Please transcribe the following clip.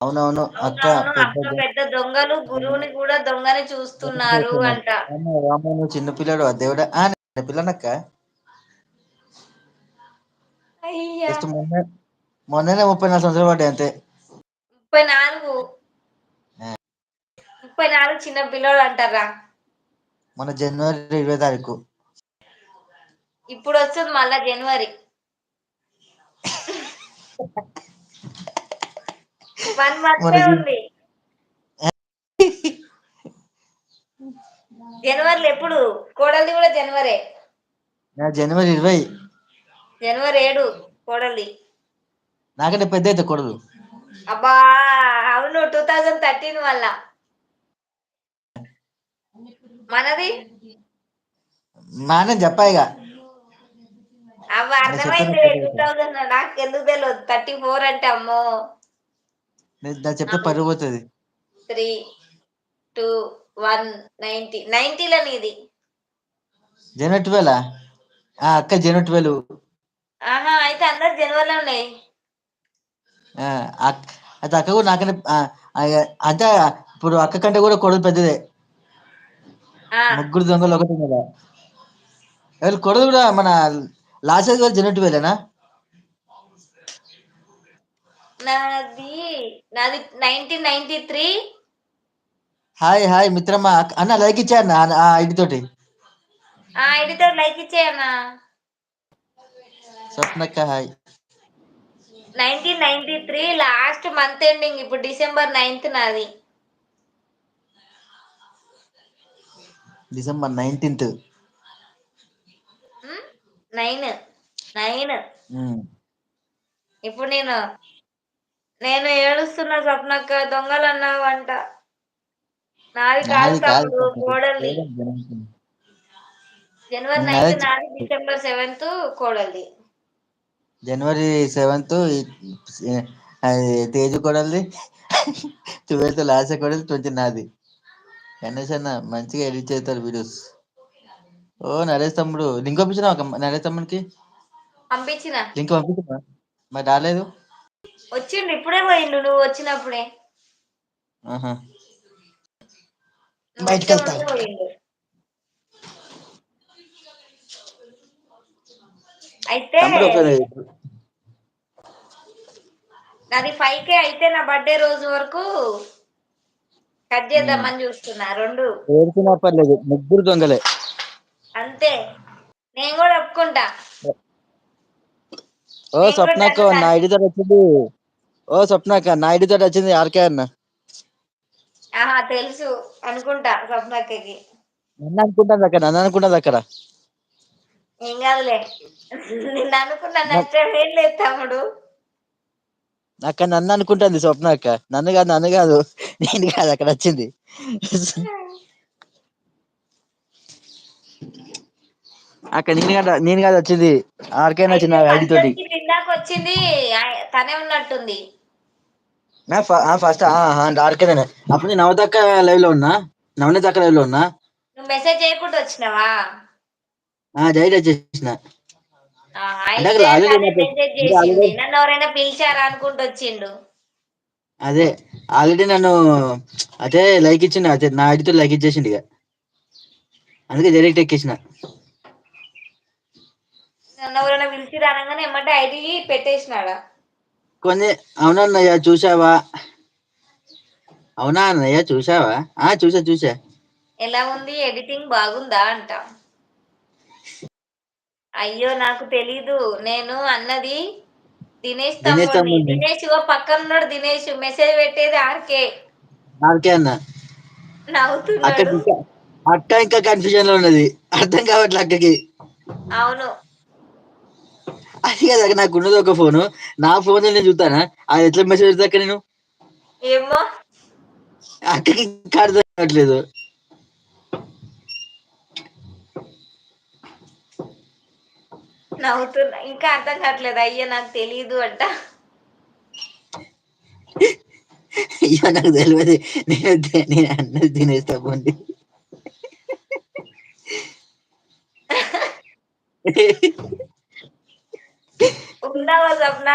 అవునవును అక్క పెద్ద దొంగలు గురువుని కూడా దొంగని చూస్తున్నారు అంట. నువ్వు చిన్న పిల్లడివా దేవుడా. ఆ పిల్లనక్క. మొన్న మొన్ననే ముప్పై నాలుగు సంవత్సరాలు పడ్డాయి అంతే. ముప్పై నాలుగు. ముప్పై నాలుగు చిన్న పిల్లోడు అంటారా? మొన్న జనవరి ఇరవై తారీకు ఇప్పుడు వస్తుంది మళ్ళా జనవరి. వన్ మంతే ఉంది. జనవరిలో ఎప్పుడు? కోడలిది కూడా జనవరే. జనవరి ఇరవై. జనవరి ఏడు కోడలిది. నాకంటే పెద్దయితది కోడలు. అబ్బా అవును టూ థౌజండ్ థర్టీన్ వల్ల. మనది? మానే చెప్పా ఇగా అవ్వ అర్థమైంది. టూ థౌసండ్ నాకు ఎందుకు తెల్వదు? థర్టీ ఫోర్ అంటే అమ్మో. నేను చెప్తే పరువు పోతది త్రీ టూ వన్ నైన్టీ నైన్టీల నీది జనవరి ట్వెల్వ్? ఆ అక్క జనవరి ట్వెల్వ్. ఆహా అయితే అందరిది జనవరిలో ఉన్నాయి అయితే అక్క కూడా నాకంటే అంటే ఇప్పుడు అక్క కంటే కూడా కోడలు పెద్దదే. ముగ్గురు దొంగలు ఒకటే వీళ్ళ కొడలు కూడా మన లాస్ట్ ఇయర్ జనవరి ట్వెల్వ్ ఏనా నాది నాది nineteen ninety three hi hi మిత్రమా. అన్న లైక్ ఇచ్చేయి అన్న ఆ ఐడి తోటి. ఆ ఐడి తోటి లైక్ ఇచ్చేయి అన్న. స్వప్నక్క hi. Nineteen ninety three last month ending ఇప్పుడు డిసెంబర్ నైన్త్ నాది. డిసెంబర్ నైన్టీన్త్ నైన్ నైన్ ఇప్పుడు నేను నేను ఏడుస్తున్న స్వప్నక్క దొంగలు అన్నావంట నాది కాదు తమ్ముడు జనవరి నైన్త్ నాది డిసెంబర్ సెవెన్త్ కోడలిది. జనవరి సెవెన్త్ అది తేజు కోడల్ది. ట్వెల్త్ లాస్య కోడల్ది ట్వంటీ నాది. గణేష్ అన్న మంచిగా ఎడిట్ చేస్తారు వీడియోస్. ఓ నరేష్ తమ్ముడు లింక్ పంపించినావా నరేష్ తమ్మునికి? పంపించిన. లింక్ పంపించినవా? మరి రాలేదు? వచ్చిండు ఇప్పుడే పోయిండు నువ్వు వచ్చినప్పుడే. బయటికి వచ్చే వెళ్తా ముందే పోయిండు. అయితే నాది ఫైవ్ కే అయితే నా బర్త్డే రోజు వరకు కట్ చేద్దామని చూస్తున్నా రెండు. పర్లేదు ముగ్గురు దొంగలే. అంతే. నేను కూడా ఒప్పుకుంటా. ఓ నన్ను నా ఐడి తోటి వచ్చింది. ఓ స్వప్నక్క నా ఐడి తోటి వచ్చింది ఆర్కే అన్న. ఆహా తెలుసు. అనుకుంటా స్వప్నక్కకి నన్ను అనుకుంటాంది అక్కడ నన్ను అనుకుంటాంది అక్కడ. ఏం కాదులే. నిన్ను అనుకున్న నష్టం ఏం లేదు తమ్ముడు. అక్క నన్ను అనుకుంటుంది స్వప్న అక్క. నన్ను కాదు నన్ను కాదు. నేను కాదు అక్కడ వచ్చింది. అక్కడ నేను కాదు నేను కాదు వచ్చింది. ఆర్కే అని అయితే వచ్చింది ఐడి తోటి. వచ్చింది తనే ఉన్నట్టుంది. ఫస్ట్ ఆర్కే నేనే అప్పుడు నేను నవత అక్క లైవ్లో ఉన్నా. నవనీత అక్క లైవ్లో ఉన్నా. నువ్వు మెసేజ్ చేయకుండా వచ్చినావా? ఆల్రెడీ చేసింది. నన్ను ఎవరైనా పిలిచారా అనుకుంటూ వచ్చిండు? అదే. ఆల్రెడీ నన్ను అదే లైక్ ఇచ్చిండు అదే నా ఐడి తోటి లైక్ ఇచ్చేసిండు ఇక. అందుకే డైరెక్ట్ ఎక్కేసిన నన్ను ఎవరైనా పిలిచిర్రు అనగానే ఎమ్మటే ఐడి పెట్టేసినాడా? కొన్ని అవునన్నయ్య చూసావా అవునా అన్నయ్య చూసావా ఆ చూసా చూసా ఎలా ఉంది? ఎడిటింగ్ బాగుందా అంటా. అయ్యో నాకు తెలీదు. నేను అన్నది దినేష్ దినేష్ ఇగో పక్కన ఉన్నాడు దినేష్. మెసేజ్ పెట్టేది ఆర్కే. ఆర్కే అన్న. నవ్వుతున్నాడు. అక్క ఇంకా కన్ఫ్యూజన్లో ఉన్నది. అర్థం కావట్లే అక్కకి. అవును. అది కాదు నాకు ఉన్నది ఒక ఫోను నా ఫోన్ నేను చూస్తానా? అది ఎట్లా మెసేజ్ పెడతా నేను? ఏమో అక్కకి ఇంకా అర్థం కావట్లేదు నవ్వుతున్నా. ఇంకా అర్థం కావట్లేదు? అయ్యో నాకు తెలీదు అంట. అయ్యో నాకు తెల్వది. నేను నేను అన్నది దినేష్ తమ్ముడిని जिंदाबाद अपना